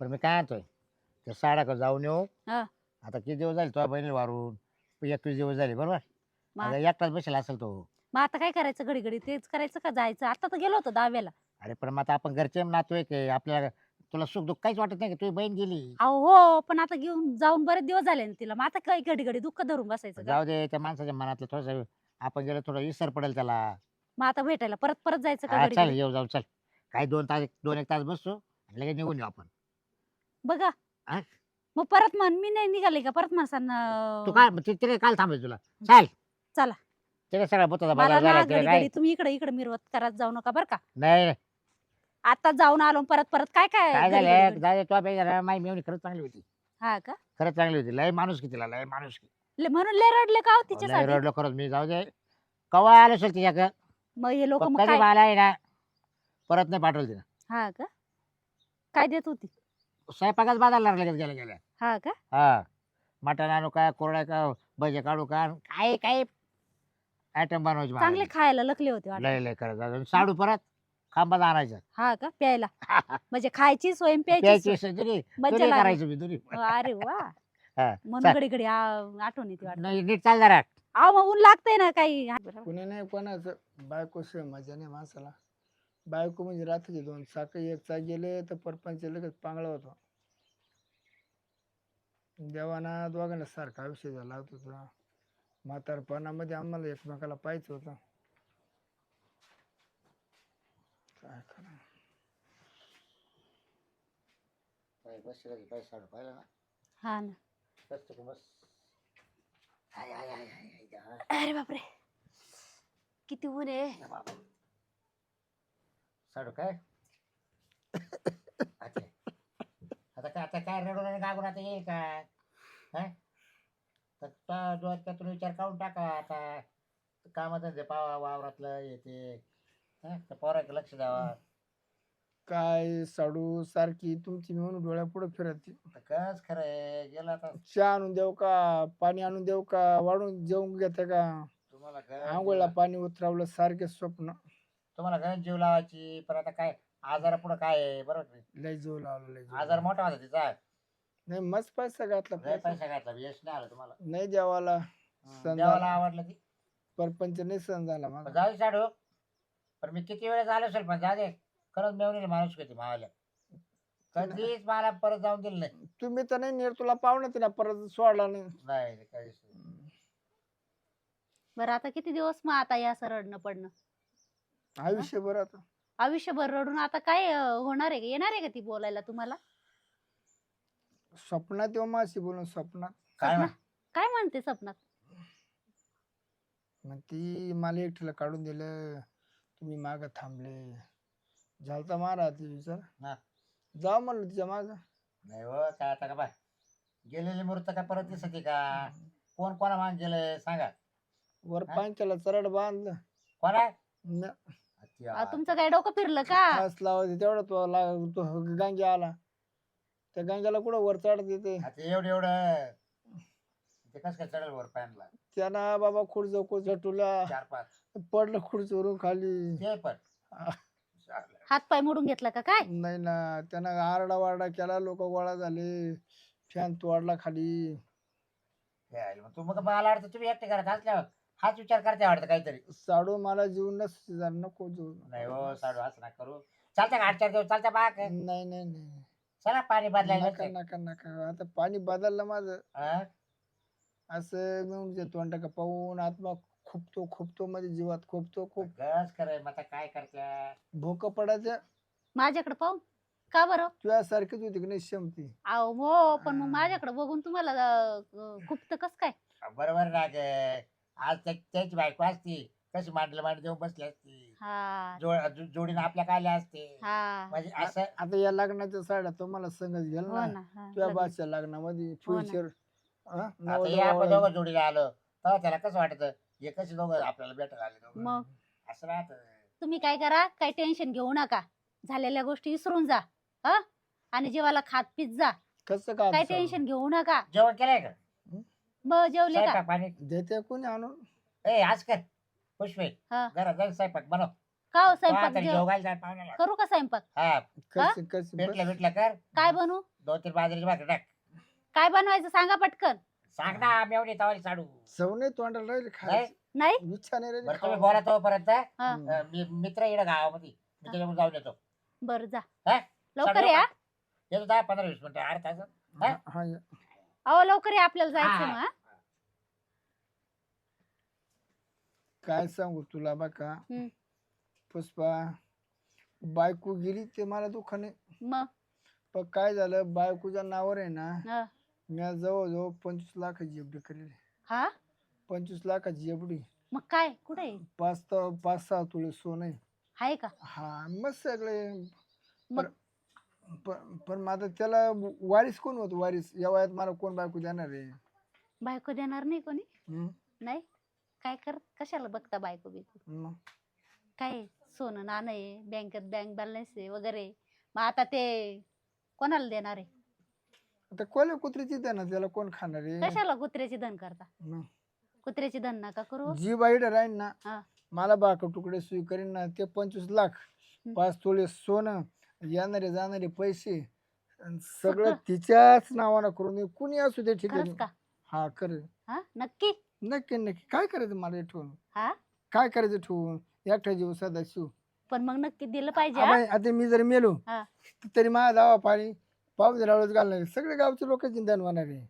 पण मी काय आणतोय? त्या साड्याकडे जाऊन येऊ. हा. आता किती दिवस झाले तुझ्या बहिणी वारून? एकवीस दिवस झाले बरोबर? मग आता एकटाच बसेल असेल तो. मग आता काय करायचं घडी घडी तेच करायचं का जायचं? आता तर गेलो होतो दहाव्याला अरे पण मग आता आपण घरचे नातू की आपल्याला तुला सुख दुःख काहीच वाटत नाही का? तुझी बहीण गेली. अहो हो पण आता घेऊन जाऊन बरेच दिवस झाले ना तिला. मग आता काय घडी घडी दुःख धरून बसायचं का? जाऊ दे त्या माणसाच्या मनातलं थोडस आपण गेलो थोडं विसर पडेल त्याला. मग आता भेटायला परत परत जायचं का हा, घडी चल घडी? येऊ जाऊ चल. काही दोन तास दोन एक तास बसतो आणि लगेच निघून येऊ आपण. बघा. हा? मग परत म्हण मी नाही निघाले का परत म्हणसान तू काय तिथे काल थांबेल तुला. चल. चला. तिथे सगळा बोताचा मला बाजार ना झाला घडी तिथे काय? घडी तुम्ही इकडे इकडे मिरवत करत जाऊ नका बरं का. नाही नाही. आता जाऊन आलो परत परत काय काय काय घडी घडी झालं घडी? माई मेवणी खरंच चांगली होती. हा का? खरंच चांगली होती. लय माणूस की तिला लय माणूस की. ले- म्हणून लय रडले का हो लय तिच्यासाठी रडलो खरंच मी. जाऊ दे. कवा आलो असेल तिच्या मग हे लोक मग कधी काय? मला आहे ना. परत नाही पाठवलं तिनं. हा का? काय देत होती? स्वयंपाकाच बाजारला लगेच गेल्या गेल्या. हा का? हा. मटण आणू का कोरड्या का भजे काढू का काय काय आयटम बनवायचे मला. चांगले खायला लकले होते वाटतं. लय लय करत अजून साडू परत खांबात आणायचं. हा का? प्यायला. म्हणजे खायची आणि प्यायची प्यायची सोय. असं दुरी मज्जा दुरी लागली. करायचं मी दुरी. अरे वा. हा, म्हणून. घडी घडी आ- आठवण येते वाटतं. नाही नीट चाल जरा. अहो मग ऊन लागतंय ना काही. बरोबर. कुणी नाही कोणाचं बायको मजा नाही माणसाला. बायको म्हणजे रात्रीचे दोन साखळी एक चा गेले तर परपंच लगेच पांगळा होतो. देवाना दोघांना सारखा विषय झाला होता म्हातारपणामध्ये आम्हाला एकमेकाला पाहायचं होतं. काय करा? हा ना. अरे बापरे. किती ऊन आहे. साडू काय? अच्छा. आता काय आता काय रडून आणि गागून आता येईल काय? हा? तर तो डोक्यातून विचार काढून टाका आता. कामाधंदे पावा वावरातलं येते त्या पोराकडे लक्ष द्यावा. काय साडू सारखी तुमची म्हणून डोळ्या पुढे फिरत तर कस खरं आहे? गेला आता. चहा आणून देऊ का? पाणी आणून देऊ का? वाढून जेवून घेते का? तुम्हाला गरज आंघोळला पाणी उतरावलं सारखे स्वप्न. तुम्हाला गरज जीव लावायची पण आता काय आजार पुढे काय आहे? बरोबर की नाही? लय जीव लावला लय जीव आजार लावला. मोठा होता तिचा. नाही मस्त पैसा घातला लय पैसा. पैसा घातला यश नाही आलं तुम्हाला. नाही देवाला हं, समजा- देवाला आवडलं ती. परपंच नाही सण झाला पण माझा जाऊ दे साडू पण मी किती वेळेस आलो असेल पण जाऊ दे. खरंच मेवणीला माणूस होती मावाला कधीच मला परत जाऊन दिलं नाही. तुम्ही तर नाही नेर तुला पाहुणं तिला परत सोडला नाही. नाही रे, काहीच नाही. बरं आता किती दिवस मग आता या असं रडणं पडणं? आयुष्यभर आता. आयुष्यभर रडून आता काय अं, होणार आहे का? येणार आहे का ती बोलायला तुम्हाला? स्वप्नात येऊ माशी बोलून स्वप्नात. काय? म्हण- काय म्हणते स्वप्नात? मग ती मला एकटीला काढून दिलं. तुम्ही माग थांबले. झालता मारा ती विचार. हा. जाऊ म्हणलं तिच्या माग. नाही हो काय आता का बाय? गेलेली मूर्त का परत दिसते का? कोण कोणा माग गेलंय सांगा. वर हा? पांच्याला चरड बांधलं. कोणा? न- अहो, तुमचं काय डोकं फिरलं का? लावायचं तेवढा तो ला- तो गांगी आला. त्या गांग्याला कुठं वर चढत येते? आता एवढं एवढं. ते कस काय चढल वर पॅनला त्यांना बाबा खुर्च खुर्च टुला चार पाच. पडलं खुर्चीवरून खाली. ते पण. हा. चालेल. हात पाय मोडून घेतला का काय? नाही ना त्यांना आरडा वारडा केला लोक गोळा झाले फॅन तोडला खाली. हे आहे. मग तू मग मला वाटतं तुम्ही एकटे करत असल्यावर हाच विचार करते वाटतं काहीतरी. साडू मला जीव नस नको जीव नाही हो साडू असं ना करू. चालतं का आठ चार दिवस चालतं बाक नाही नाही नाही. चला पाणी बदलायला नका लागतंय. नका नका. आता पाणी बदललं माझं. हा? असं म्हणजे तोंड का पाहून आत्मा खुपतो खुपतो मध्ये जीवात खुपतो खूप. गस करे मग आता काय करत्या? भोक पडायचं. माझ्याकडे पाहून? का बरं? तुझ्या सारखीच होती की नाही क्षमती? अहो हो पण मग. माझ्याकडे बघून तुम्हाला अं, खूप कस काय? बरोबर ना ग आज त्या- त्याची बायको असती कशी मांडलं मांड देऊन बसली असती. हा. जो- जोडीनं आपल्या काय असते. हा. म्हणजे असं आता या लग्नाच्या साड्या तुम्हाला संगत घेल हो ना. ना हा, तुझ्या लग्न. बादच्या लग्नामध्ये हो ना. फ्युचर आता हे आपण दोघं जोडीला आलो तेव्हा त्याला कसं वाटत? हे कसे दोघं आपल्याला भेटायला आले दोघं? मग? असं राहत. तुम्ही काय करा काही टेन्शन घेऊ नका. झालेल्या गोष्टी विसरून जा हा? आणि जेवायला खात पित जा. कसं काय असं? टेन्शन घेऊ नका. जेवण केलंय का? मग जेवले का? स्वयंपाक पाणी? देते कोणी आणून ए आज कर पुष्पे हा. जाऊन स्वयंपाक बनव. का हो तो स्वयंपाक जेव- जेवायला जाय पाहुण्याला. करू का स्वयंपाक? हा. भेटलं भेटलं कर. काय बनवू दोन तीन बाजरीची भाकरी टाक. काय बनवायचं सांगा पटकन. सांग ना मेवणी तवाली साडू. चव नाही तोंडाला राहील खायची. नाही? इच्छा नाही बरं तुम्ही. बोला तोपर्यंत. हा. हम्म. अं, मी मित्र येणं गावामध्ये. मी त्याच्याकडे जाऊन येतो. बर जा. हा? लवकर या. येतो दहा पंधरा वीस मिनिटं. अर्धा तास. हा, हा, या. अहो लवकर या आपल्याला जायचं. मग हा? काय सांगू तुला बा का हम्म. पुष्पा बायको गेली ते मला दुःख नाही मग? पण काय झालं बायकोच्या नावावर आहे ना हा. मी आज जवळजवळ पंचवीस लाखाची एफडी करेल. हा? पंचवीस लाखाची एफडी मग काय? कुठे आहे? पाच त- पाच सहा तुळे सोनं आहे. आहे का? हा मस्त सगळे. मग? पण पण माझं त्याला वारीस कोण होत? वारीस? या वयात मला कोण बायको देणार आहे? बायको देणार नाही कोणी? हम्म? नाही? काय कर कशाला बघता बायको बिको मग? काय आहे? सोनं नाणं आहे बँकेत बँक बॅलन्स आहे वगैरे मग आता ते कोणाला देणार आहे? आता कोले कुत्रीची देणार त्याला कोण खाणार आहे? कशाला कुत्र्याची धन करता? मग. कुत्र्याची धन नका करू. जी बाईड राहील ना हा. मला बाक तुकडे स्वीकारीन ना ते पंचवीस लाख. पाच तोळे सोनं येणारे जाणारे पैसे अन सगळं? तिच्याच नावानं करून. कुणी असू दे ठीक खरंच आहे का? हा कर हा? नक्की? नक्की नक्की. काय करायचं मला ठेवून? हा? काय करायचं ठेवून? एकटा जीव सदाशिव पण मग नक्की दिलं पाहिजे हा? आता मी जर मेलो हा. तरी माझा दावा पाणी पाऊस रावळच घालणार सगळे गावचे लोक चिंता होणार आहे.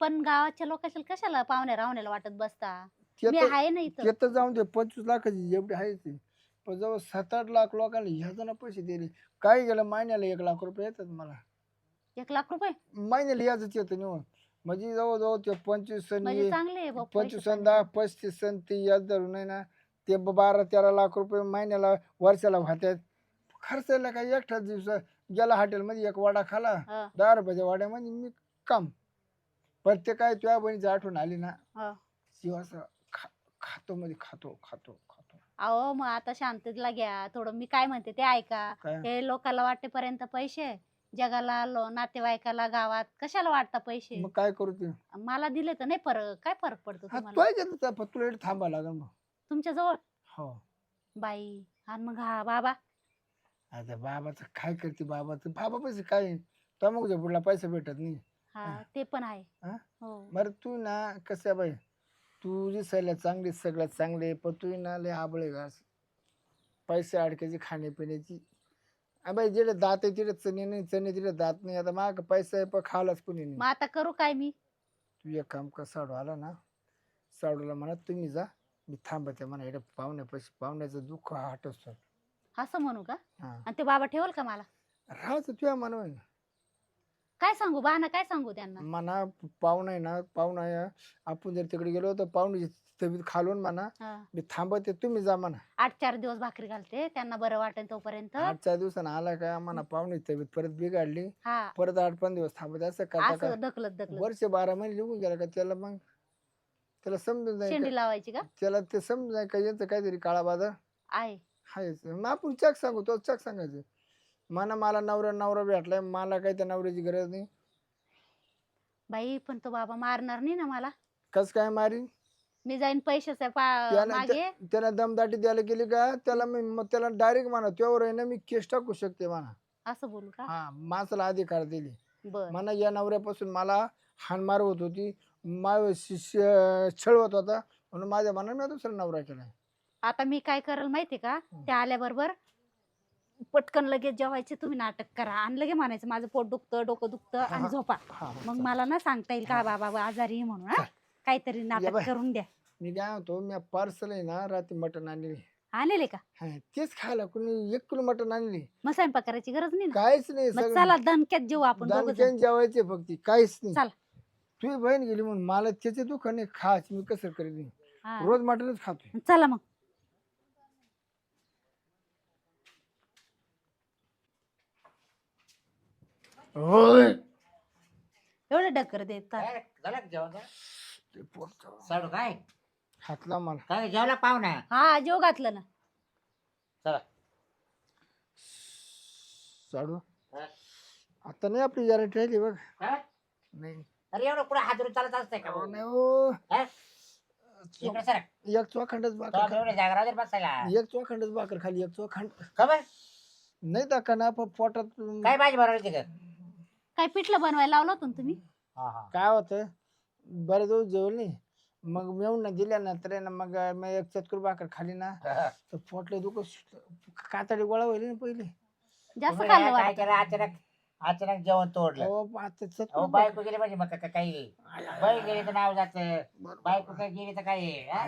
पण गावाच्या लोकांच्या कशाला पाहुण्या रावण्याला वाटत बसता? ते मी तर- आहे ना इथं. ते तर जाऊन दे पंचवीस लाखाची एवढी आहे ती. पण जवळ सात आठ लाख लोकांना ह्याचा पैसे दिले. काय गेलं महिन्याला एक लाख रुपये येतात मला. एक लाख रुपये? महिन्याला याच येतं निवड. म्हणजे जवळजवळ ते पंचवीस सण म्हणजे चांगले आहे बुवा, पंचवीस पैसे सण दहा पस्तीस सण ते याच धरून आहे ना ते ब- बारा तेरा लाख रुपये महिन्याला वर्षाला वाहतात खर्चायला काय एकठाच दिवसात गेला हॉटेलमध्ये एक वडा खाला हा, दहा रुपयाच्या वाड्यामध्ये मी काम. पण ते काय तुझ्या बहिणीची आठवण आली ना हा. शिव असं खा खातो मध्ये खातो खातो खातो. अहो मग आता शांततेला घ्या. थोडं मी काय म्हणते ते ऐका. काय? हे लोकांना वाटेपर्यंत पैसे जगाला लो- नातेवाईकाला गावात कशाला वाटता पैसे? मग काय करू ते? मला दिले तर नाही फरक. काय फरक पडतो हा तुम्हाला? तुला इथे थांबा लागेल मग. तुमच्या जवळ हो. बाई आणि मग हा बाबा? आता बाबाचं काय करते बाबाचं बाबा पैसे काय? तो मग पुढला पैसा भेटत नाही. हा हा. ते पण आहे. हा? हो. बरं तू ना कसं आहे बाई? तू दिसायला चांगली सगळ्यात चांगले पण तू ना लय आबळे घास. पैसे अडकायची खाण्यापिण्याची. बाई जिकडे दात आहे तिकडे चणे नाही चणे तिकडे दात नाही. आता माग पैसा आहे पण खालाच कोणी नाही. मग आता करू काय मी? तू एक काम कर साडू आला ना साडूला म्हणा तुम्ही जा. मी थांबते म्हणा इकडे पाहुण्या पैसे पाहुण्याचं दुःख हटवतो असं म्हणू का? हा. आणि ते बाबा ठेवल का मला? राहायचं तुझ्या म्हणून काय सांगू? बाना काय सांगू त्यांना? म्हणा पाहुणा आहे ना पाहुणा आहे. आपण जर तिकडे गेलो तर पाहुण्याची तब्येत खालून म्हणा. हा. मी थांबते तुम्ही जा म्हणा. आठ चार दिवस भाकरी घालते त्यांना बरं वाटेल तोपर्यंत. आठ चार दिवसानं आला का म्हणा पाहुणे तब्येत परत बिघडली. हा. परत आठ पंधरा दिवस थांबत असं करता का असं ढकलत ढकलत. वर्ष बारा महिने निघून गेला का त्याला मग? त्याला समजून जाईल शेंडी का- लावायची का? त्याला ते समजून जाईल का? यांचं काहीतरी काळा बाजार आहे. हायच. मग आपण चक सांगू तो चक सांगायचं. म्हणा मला नवरा नवरा भेटलाय मला काही त्या नवऱ्याची गरज नाही. बाई पण तो बाबा मारणार नाही ना मला. कस काय मारी मी जाईन पैशाचा पा- त्याला मागे. त्याला दमदाटी द्यायला गेली का? त्याला मी मग त्याला डायरेक्ट म्हणा त्यावर आहे ना मी केस टाकू शकते म्हणा. असं बोलू का? हा माणसाला अधिकार दिली. बर. म्हणा या नवऱ्यापासून मला हाणमार होत होती मा छळवत होता म्हणून माझ्या मनाने मी दुसरा नवरा केलाय. आता मी काय करेल माहितीये का? ते आल्याबरोबर पटकन लगेच जेवायचे तुम्ही नाटक करा आणि लगे म्हणायचं माझं पोट दुखतं डोकं दुखतं आणि. झोपा. हा मग मला ना सांगता येईल का बाबा आजारी आहे म्हणून हा? काहीतरी नाटक. करून द्या. मी काय म्हणतो मी पार्सल आहे ना रात्री मटण आणली आणले का? तेच खायला कोणी एक किलो मटण आणली मग स्वयंपाक करायची गरज नाही ना? काहीच नाही मग सगळं. चला दणक्यात जेऊ आपण दोघं दानकेन जेवायचे फक्त काहीच नाही. चला. तुझी बहीण गेली म्हणून मला त्याचे दुःख नाही खाच मी कसं करेन? रोज मटणच खातोय. चला मग. होय. एवढं डकर देतात. काय झालं का जेवण ते. साडू काय? हातला मला. काय जेवला पाहुणा हा जेव घातलं ना. चला. साडू. हा. आता नाही आपली जरा राहिली बघ? नाही. अरे एवढं पुढे हात धरून चालत असतंय का? अहो? नाही हो. हा? इकडे सर. एक चोखंडच तो भाकर एवढे जागा राहू दे बसायला. एक चोखंडच भाकर खाली एक चोखंड. खबर? नाही दाखा ना पण पोटात काय भाजी बनवायची का काय पिठलं बनवायला लावलं होतं ना तुम्ही? हा हा. काय होतं? बरेच दिवस जेवली. मग मेवून ना दिल्या ना तर आहे ना मग एक चतकुर भाकर खाली ना तर पोटले दुख कातडी गोळा होईल ना पहिले. जास्त तुम्ही खाल्लं काय वाटतं. केलं अचानक अचानक जेवण तोडलं. अहो, आता अहो बायको गेली म्हणजे मग का- काही? बाई गेली तर नाव जात. बायको काय गेली तर काय? हा?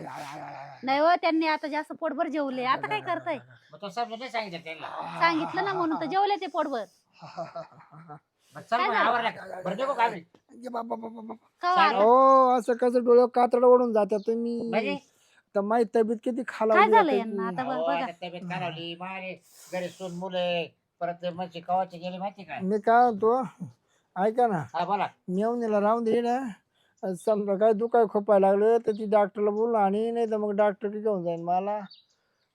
नाही हो त्यांनी आता जास्त पोटभर जेवले. आता काय करताय? मग तो समजून नाही सांगितलं त्यांना. सांगितलं ना म्हणून तर जेवले ते पोटभर. मग चल काय मग झालं? आवरलं का? बरं? हो असं कसं डोळ्या कातड ओढून जात्या तुम्ही. म्हणजे? तर माझी तब्येत किती काय खालावली झालं आता यांना? की. आता बघ अहो, बघा. आता तब्येत खालावली. मारे घरी सून मुले परत ते म्हशी कवाची गेली माहिती का? मी काय म्हणतो ऐका ना. हा बोला. मेवणीला राहून दे ना. समजा काय दुखाय खोपायला लागलं तर ती डॉक्टरला बोलू आणि नाही तर मग डॉक्टर घेऊन जाईन मला.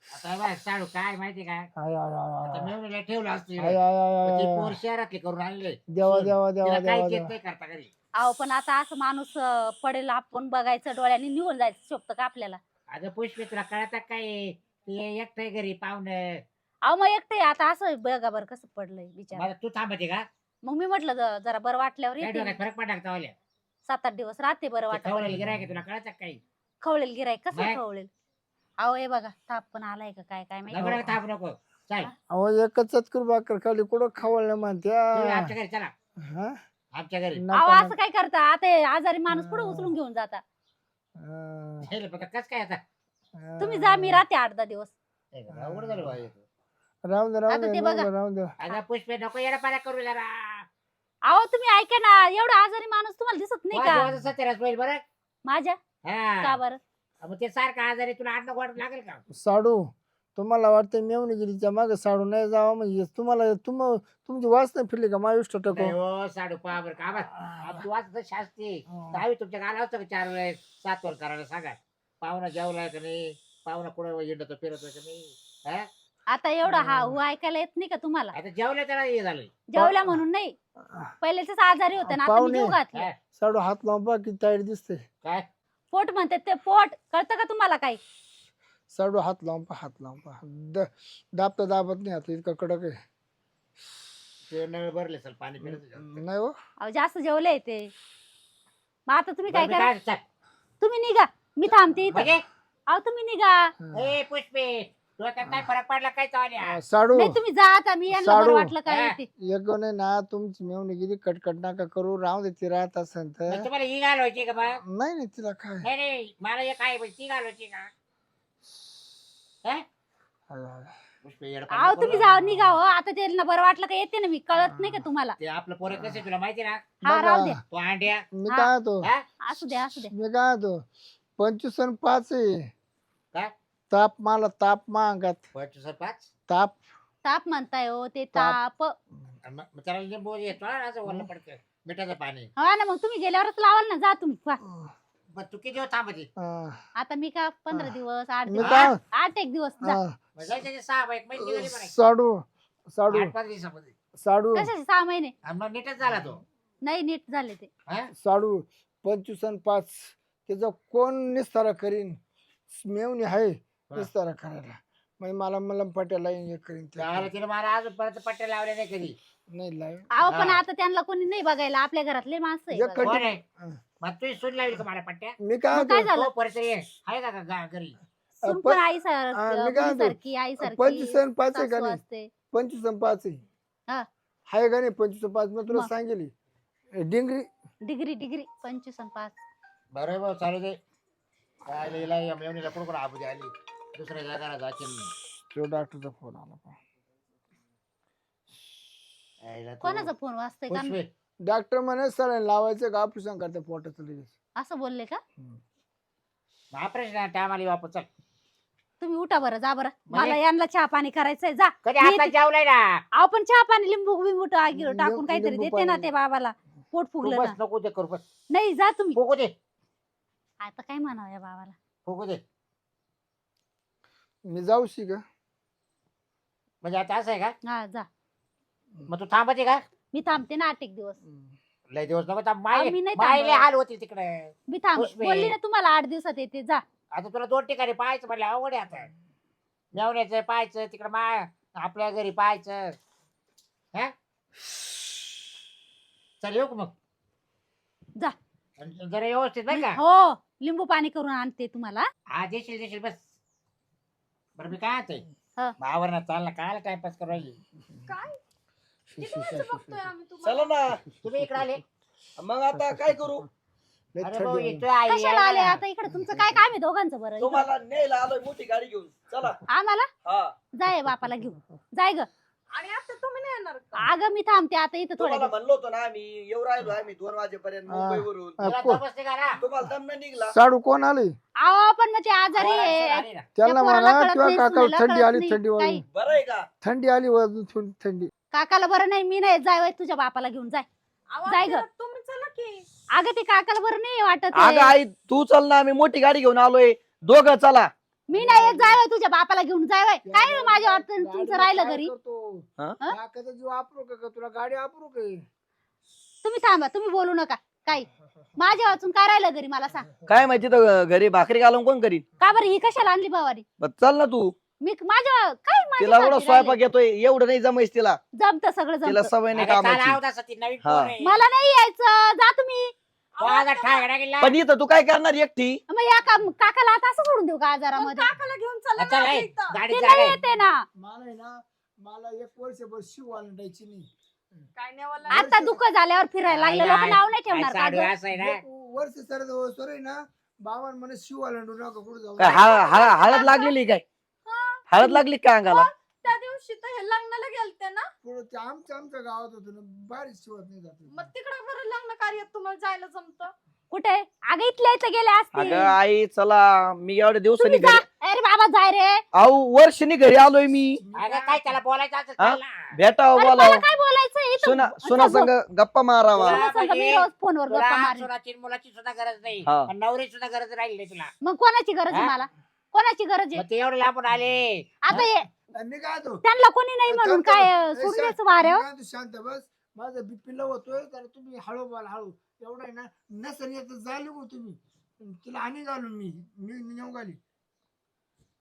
आता बघ साडू काय माहिती का आय आय आय आता आय मेवणीला ठेवलं असतं आय आय आय पण ती आय पोर शहरातले करून आणले. देवा देवा देवा तिला देवा काही देवा. येत नाही करता घरी अहो पण आता असं माणूस अं, पडेल आपण बघायचं डोळ्यांनी निघून जायचं शोभतं का आपल्याला? अगं पुष्पे तुला कळत काय? ते एकटं घरी पाहुणं. अहो मग एकटे आता असं बघा बरं कसं पडलंय बिचार. मला तू थांबते का मग मी म्हटलं ज- जरा बरं वाटल्यावर काय येते. डोक्यात फरक पडला का? सात आठ दिवस राहते बरं वाटत गिऱ्हाईक आहे, तुला कळत काही? खवळेल गिराय कसं. खवळेल? अहो हे बघा ताप पण आलाय का काय काय माहिती? लग्न थांब नको. चल. अहो एकच चतकुर भाकर खाली कुठं खावलं तुम्ही म्हणत्या आमच्या घरी चला. हा? आमच्या घरी. अहो नका असं काय करता? आता हे आजारी माणूस पुढे उचलून घेऊन जाता. नका. हे बघ, कस काय आता? तुम्ही जा मी राहते आठ दहा दिवस. हे बघ, अवघड झालं बा. राहून दे राहून आता दे ते बघा. राहून दे. अगं पुष्पे नको येणं पाण्या करू जरा. अहो तुम्ही ऐका ना एवढा आजारी माणूस तुम्हाला दिसत नाही का? माझ्या सत्तरच होईल बरं. माझ्या? का हा बरं? मग ते सारखं आजारी तुला अन्न गोड लागेल का? साडू तुम्हाला वाटतं मेवणी गेलीच्या मागे साडू नाही जावा म्हणजे तुम्हाला तुम तुमची वास नाही फिरली का मायुष्ट नाही टको हो साडू पहा बरं का आवाज आमची वाचत शास्ती. दहावी तुमच्या गाला होतं का चार वेळेस? सात वर करायला सांगा. पाहुणा जेवलाय का नाही? पाहुणा कुठं येतो फिरतोय का नाही? हा? आता एवढा हा हु. ऐकायला येत नाही का तुम्हाला? आता जेवलं त्याला हे झालं जेवल्या म्हणून नाही. पहिलेच आजारी होते ना आता मी पाहुणे. जीव घातले? साडू हात लावून पहा किती टाईट दिसते. काय? पोट म्हणते ते पोट. कळतं का तुम्हाला काही? साडू हात लावून पहा हात लावून पहा. द- दाबता दाबत नाही आता इतकं कडक आहे. ते नळ भरले सर पाणी पिण्याचं नाही हो. अहो जास्त जेवले ते. मग आता तुम्ही काय बरं, मी करा? काय. तुम्ही निघा. मी थांबते इथं. म्हणजे अहो तुम्ही निघा. ए पुष्पे. डोक्यात काय फरक पडला काय साडू. नाही तुम्ही जा आता मी यांना साडू. बरं वाटलं काय हा. ते. एक नाही ना तुमची मेवणी गेली कटकट नका करू राहू दे ती राहत असेल तर. मग तुम्हाला ही घालवायची का बा नाही नाही तिला काय? नाही नाही मला एक आहे पण ती घालवायची का? हा? पुष्पे अहो तुम्ही करू जा. निघा हो आता त्यांना बरं वाटलं का येते ना मी? कळत नाही का तुम्हाला? ते आपलं पोरं कसं आहे तुला माहिती ना? हा राहू द्या. तो अंड्या मी हा. काय हा? असू द्या असू द्या. मी काय पंचवीस आणि पाच आहे. काय? ताप मला ताप आणि पाच? ताप. ताप म्हणताय हो ते ताप. ताप. आणि मग मग त्याला लिंबू येतो ना असं वरलं पडतं मिठाचं पाणी. हा ना मग तुम्ही गेल्यावरच लावाल ना जा तुम्ही वा. मग तू किती दिवस थांबती अं, आता मी का पंधरा दिवस आठ मी दिवस काय आठ- आठ एक दिवस जा. अं, मग जायचं ते सहा बाईक माहिती गेली म्हणे. साडू साडू. आठ पाच दिवसामध्ये. साडू. कशाचे सहा महिने? आणि मग नीटच झाला तो. नाही नीट झाले ते. हा? साडू पंचवीस आणि पाच त्याचा कोण निस्तारा करीन? मेवणी आहे निस्तारा करायला. मग मला मला पट्याला हे करीन ते. तिने मला अजूनपर्यंत पट्ट्या लावल्या नाही कधी. नाही लाव अहो पण हा. आता त्यांना कोणी नाही बघायला. आपल्या घरातले माणसं आहे एक बघा. कटी- कोण आहे? हं. मग तू सून लावली का मला पट्ट्या मी काय मग काय होतो झालं? तो परिसर ये. आहे का गा- घरी? सून पण- पण आई हा, मी काय म्हणतो, सारखी आई सारखी पंचवीस आणि पाच आहे का सासू नाही? असते. पंचवीस आणि पाच आहे. हा. आहे का नाही पंचवीस आणि पाच? मी तुला मग. सांगेली. डिंगरी. Degree degree. पंचवीस आणि पाच. बरं भाऊ चालू दे. काय लिहिला मेवणीला कुठं कुठं आबू आली दुसऱ्या जागा जातील तो डॉक्टरचा फोन आला पहा. यायला तू- कोणाचा फोन? वाजतोय का? पुष्पे. डॉक्टर म्हणे सर लावायचं का? ऑपरेशन करते पोटाचं लगेच. असं बोलले का? ऑपरेशन टायमाला चल. तुम्ही उठा बरं जा बरं. म्हणजे? मला यांना चहा पाणी करायचंय जा. कधी मी आता येते. जेवलाय ना अहो पण चहा पाणी लिंबू बिंबू टा- लिंबू- टाकून काहीतरी लिंबू देते ना पाणी. ते बाबाला. पोट तू फुगलं बस ना. नको दे करू बस. नाही जा तुम्ही. फुगू दे. आता काय म्हणावं या बाबाला? फुगू दे. मी जाऊशी का? म्हणजे आता असं आहे का? हा जा. मग तू थांबायचे का? मी थांबते ना आठ एक दिवस. लय दिवस नको थांब. आम्ही नाही थांबत. हाल होती तिकडे. मी थांब. पुष्पे. बोलली ना तुम्हाला आठ दिवसात येते जा. आता तुला दोन ठिकाणी पाहायचं म्हटलं अवघड आहे आता. मेवण्याचं पाहायचं तिकडे मा आपल्या घरी पाहायचं. हा? चल येऊ का मग? जा. आणि जरा व्यवस्थित नाही का? हो लिंबू पाणी करून आणते तुम्हाला. हा देशील देशील बस. बरं मी काय ते हा. आवरण चालला काय टाइमपास करू राहिली? काय? किती वेळचं बघतोय आम्ही चला तुम्हाला ना. तुम्ही इकडे आले? मग आता काय करू? लय अरे भाऊ कशाला आहे आले. आता इकडे तुमचं काय काम आहे दोघांचं बरं? इकडं? तुम्हाला न्यायला आलोय मोठी गाडी घेऊन. चला. आम्हाला? हा. जाय बापाला घेऊन. जाय ग. आणि आता तुम्ही नाही येणार का? अगं मी थांबते. आता इथं थोड्या तुम्हाला दिवस. म्हणलो होतो ना आम्ही. येऊ राहिलो आम्ही दोन वाजेपर्यंत हा. मुंबईवरून. अ, को-? तुम्हाला दम नाही निघला? साडू कोण आले? अहो पण मग ते आजारी पोरांचं आहे. आली. त्यांना पोराला म्हणा कळत किंवा नाही, काका सुनेला थंडी कळत आली नाही. थंडी काही. वाजून बरं आहे का? थंडी आली वाजून थोडी थंडी. काकाला बरं नाही मी नाही. जाय बाई तुझ्या बापाला घेऊन जाय. जाय ग. दिला, तुम्ही चला की. अगं ते काकाला बरं नाही वाटत अगं आहे. आई तू चल ना. आम्ही मोठी गाडी घेऊन आलोय. दोघं चला. मी नाही येत जाय तुझ्या बापाला घेऊन जाय काय रे माझ्या वाटतं तुमचं राहिलं घरी? करतो? हा? काकाचा जीव वापरू का तुला गाडी का? तुम्ही थांबा तुम्ही बोलू नका. काही माझ्या वाचून काय राहिलं घरी मला सांग. काय माहिती तर घरी भाकरी घालून कोण करीन? का बरं? ही कशाला आणली भावारी बरं, चल ना तू. मी माझ्या काय तिला एवढा स्वयंपाक येतोय एवढं नाही जमायच तिला. जमत सगळं तिला जमत. सवय नाही कामाची. हा. मला नाही यायचं. जा तुम्ही. ठाकरा गेला. पण इथं तू काय करणार एकटी? मग या का काकाला आता असं सोडून देऊ का आजारामध्ये? काकाला घेऊन चला चल, ना ए, इथं. गाडीत ते जागा नाही आहे. येते ना. मला आहे ना मला एक वर्षभर शिव नाही. काय आता? दुःख झाल्यावर फिरायला लागले लोक नाव नाही ठेवणार काय का साडू गं? असं आहे ना? एक वर्ष सर सर आहे ना बाबांना म्हणे शिव आलंडू नका कुठे जाऊ. काय हळ- हळ- हळद लागलेली काय? हळद लागली काय अंगाला? त्या दिवशी तर हे लग्नाला गेलते ना? पुढं ते आमच्या आमच्या गावात होतो ना बारीक शिवत नाही जात मग तिकडे बरं लग्न कार्यात तुम्हाला जायला जमत? कुठे? अगं इथल्या इथं गेले असते. अगं आई चला मी एवढ्या दिवसांनी तुम्ही जा. घरी अरे बाबा जाय रे. अहो वर्षनी घरी आलोय मी. अगं काय त्याला बोलायचं असं हा? चाल ना. भेटावं अरे मला बोलावं काय बोलायचं इथं सुना सुना संग गप्पा मारावा. तुला- सुना संग मी रोज फोनवर तुला गप्पा मारेन. सुनाची मुलाची सुद्धा गरज नाही. हा. आणि नवरी सुद्धा गरज राहिली नाही तुला. मग कोणाची गरज आहे हा? मला? कोणाची गरज आहे? मग ते एवढे लांबून आले. आता हे मी काय तो त्यांना कोणी नाही म्हणून काय सोडून द्यायचं वाऱ्यावर? तू शांत बस. माझा बीपी लव होतोय तर तुम्ही हळू बोला हळू. एवढं आहे ना नसन येत झाली गो तुम्ही. तिला आणि घालून मी मी नेऊ घाली.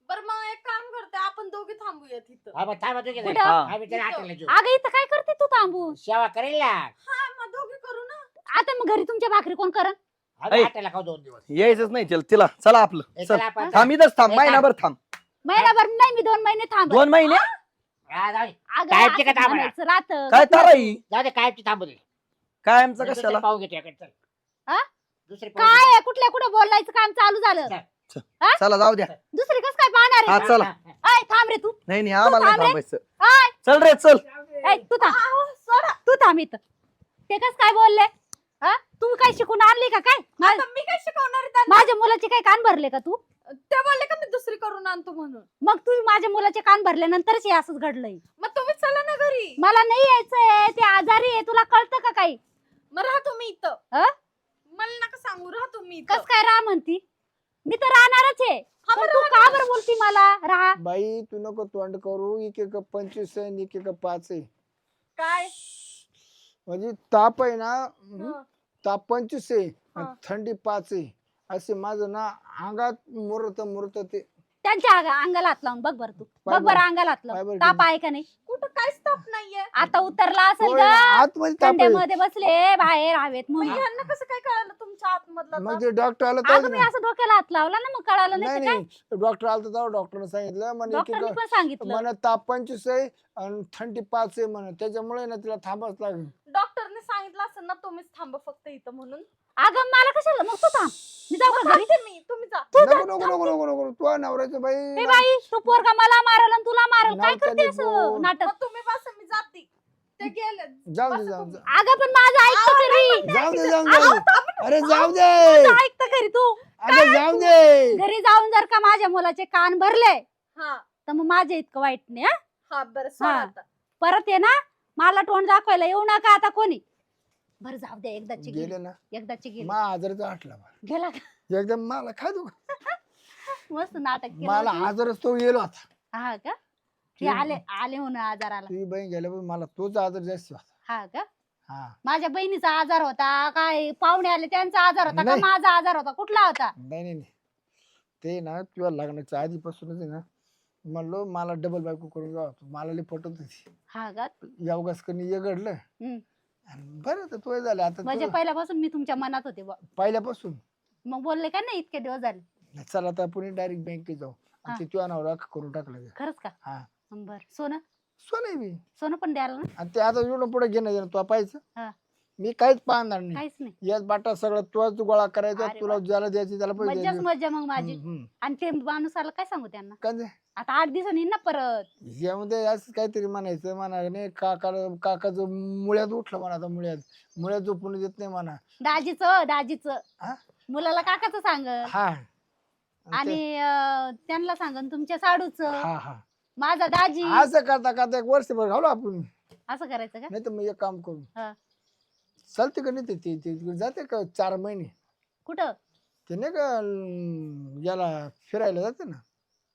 बरं मग एक काम करते आपण दोघे थांबूया तिथं हा मग थांबा तू कुठं? आम्ही त्याला हॉटेलला घेऊ अगं इथं काय करते तू थांबून? सेवा करेल ना? हा मग दोघे करू ना. आता मग घरी तुमच्या भाकरी कोण करण? आम्ही ऐ. हॉटेलला खाऊ दोन दिवस. यायचंच नाही तिला तिला चला आपलं चल. चला आपण थांब. इथंच थांब महिनाभर थांब. महिनाभर नाही मी दोन महिने थांब दोन महिने? हा, जाऊ दे. अगं कायमची का असं थांबा? म्हणायचं राहतं. काय जाऊ दे कायमची काय आमचं कशाला? पाहू घेतो याकडे चल. हा? दुसरी पाहू काय. आहे? कुठल्या कुठं बोलायचं? काम चालू झालं. चल. चला जाऊ द्या. दुसरी कस काय पाहणार हा, आहे चला. ऐ, थांब रे तू. नाही नाही आम्हाला नाही थांब रे. थांबायचं. ऐ, चल रे चल. ऐ, तू थांब. तू थांब इथं. ते कस काय बोलले? हा? तू काय शिकून आणली का काय? मा- काय शिकवणार आहे त्यांना? माझ्या मुलाचे काय कान भरले का तू? ते बोलले का मी दुसरी करून आणतो म्हणून? मग तू माझ्या मुलाचे कान भरल्यानंतरच हे असंच घडलंय. मग तुम्ही चला ना घरी. मला नाही यायचंय ते आजारी आहे तुला कळतं का काही? मग राहा तुम्ही इथं. अ? मला नका सांगू राहा तुम्ही कस इथं काय राहा म्हणती? मी तर राहणारच आहे. हा, पण बरं, तू का. बरं बोलती मला? राहा. बाई तू नको तोंड करू. एक एक पंचवीस आहे आणि एक एक पाच आहे. काय? म्हणजे ताप आहे ना? हं. ताप पंचवीस आहे आणि हा. थंडी पाच आहे. असे माझं ना अंगात मुरत मुरत ते त्यांच्या अंगा- अंगाला हात लावून बघ बरं तू. बघ बरं. अंगाला हात पाय लावून बरं ताप. आहे का नाही? कुठं काहीच ताप नाहीये. आता उतरला असेल होय, ग. आतमध्ये ताप आहे. थंड्यामध्ये बसले बाहेर हवेत मग म्हणून ह्यांना कसं काय कळालं तुमच्या आतमधला ताप? म्हणजे डॉक्टर आला अगं तर मी असं डोक्याला हात लावला ना मग कळालं नाही नाही तर काय? नाही. डॉक्टर आला तर डॉक्टरने सांगितलं. म्हणे डॉक्टरनी पण सांगितलं. मला ताप पंचवीस आहे आणि थंडी पाच आहे म्हणे. त्याच्यामुळे ना तिला थांबाच लागेल. डॉक्टरने सांगितलं असेल ना तुम्हीच थांबा फक्त इथं म्हणून. अगं मला कशाला? मग तू थांब. मी जाऊ का घरी? मी. तुम्ही जा. नको नको नको नको नको तू नवऱ्याचं ए बाई बाई तू पोरगा मला मारल आणि तुला मारल. काय करते असं बोल. नाटक? मग तुम्ही बसा मी जाते. ते गेले जाऊ दे बसा जाऊ तुम्ही. दे. अगं पण माझं ऐकतं घरी जाऊ दे जाऊ दे. अरे जाऊ दे. तुझं ऐकतं घरी तू. अगं जाऊ दे. घरी जाऊन जर का माझ्या मुलाचे कान भरले हा. तर मग माझे इतकं वाईट नाही हं? हा बरं सोडा हा. आता. परत ये ना मला तोंड दाखवायला येऊ नका आता कोणी. बरं जाऊ दे एकदाची गेली गेले ना. एकदाची गेली मा आजारचा आटला बा. गेला का? एकदम मला खा दू मस्त नाटक केलं मला होतं. आजारच तो गेलो आता हा का? ते आले आले म्हणून आजाराला. तुझी बहीण गेल्या पण मला तोच आजार जास्त होता. हा का? हा. माझ्या बहिणीचा आजार होता काय पाहुणे आले त्यांचा आजार होता का? नाही. माझा आजार होता कुठला होता? नाही नाही नाही. ते ना तुझ्या लग्नाच्या आधीपासूनच आहे ना म्हणलो मला डबल बायको करून तू मला लई पटत होती हा का? योगास ये घडलं हम्म. आणि बरं तर तुझं झालं आता म्हणजे तुझं पहिल्यापासून मी तुमच्या मनात होते बुवा. पहिल्यापासून? मग बोलले का नाही इतके दिवस झाले? चल आता आपण डायरेक्ट बँकेत जाऊ. हा. आणि ते तुझ्या करून टाकलं ते. खरंच का? हा. बर सोनं? सोनं आहे मी सोनं पण द्याल ना? आणि ते आता एवढं पुढे घेणं देणं तुला हा. मी काहीच पाहणार नाही. काहीच नाही. याच बाटा सगळं तुझाच गोळा करायचा अरे तुला ज्याला द्यायची त्याला पैसे मज्जाच द्यायचे. मज्जा मग माझी. हम्म, हम्म. आणि ते माणूस आला काय सांगू त्यांना? का ते? आता आठ दिवसांनी ना परत. यामध्ये असं काहीतरी म्हणायचं म्हणा नाही काका काकाचं मुळ्यात उठलं म्हणा आता मुळ्यात. मुळ्यात झोपून देत नाही म्हणा. दाजीच दाजीच. हा? मुलाला काकाच सांग हा. आणि अं, त्यांना सांगन तुमच्या साडूच. हा हा. माझा दाजी. असं करता करता एक वर्षभर घालू आपण. असं करायचं का? नाही तर मग एक काम करू. हा. चालते का नाही ते- ते ते तिकडे जाते का चार महिने? कुठं? ते नाही का अं, याला फिरायला जाते ना?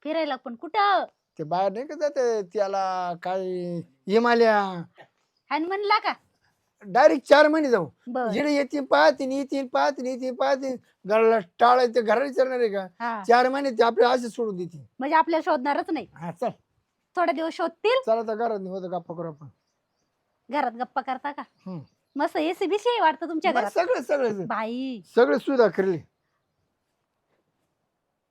फिरायला पण कुठं? ते बाहेर नाही का जाते त्याला काय हिमालया? आणि म्हणला का? डायरेक्ट चार महिने जाऊ. बर. जिकडे येतील पाहतील येतील पाहतील येतील पाहतील. घराला टाळायचं घराला विचारणार आहे का? हा. चार महिने ते आपले असे सोडून देतील. म्हणजे आपल्याला शोधणारच नाही. हा चल. थोडे दिवस शोधतील. चला तर घरात नाही होतं गप्पा करू आपण. घरात गप्पा करता का? हम्म. मस्त एसीबीसी वाटतं तुमच्या घरात. सगळे सगळे. बाई. सगळे सुविधा केली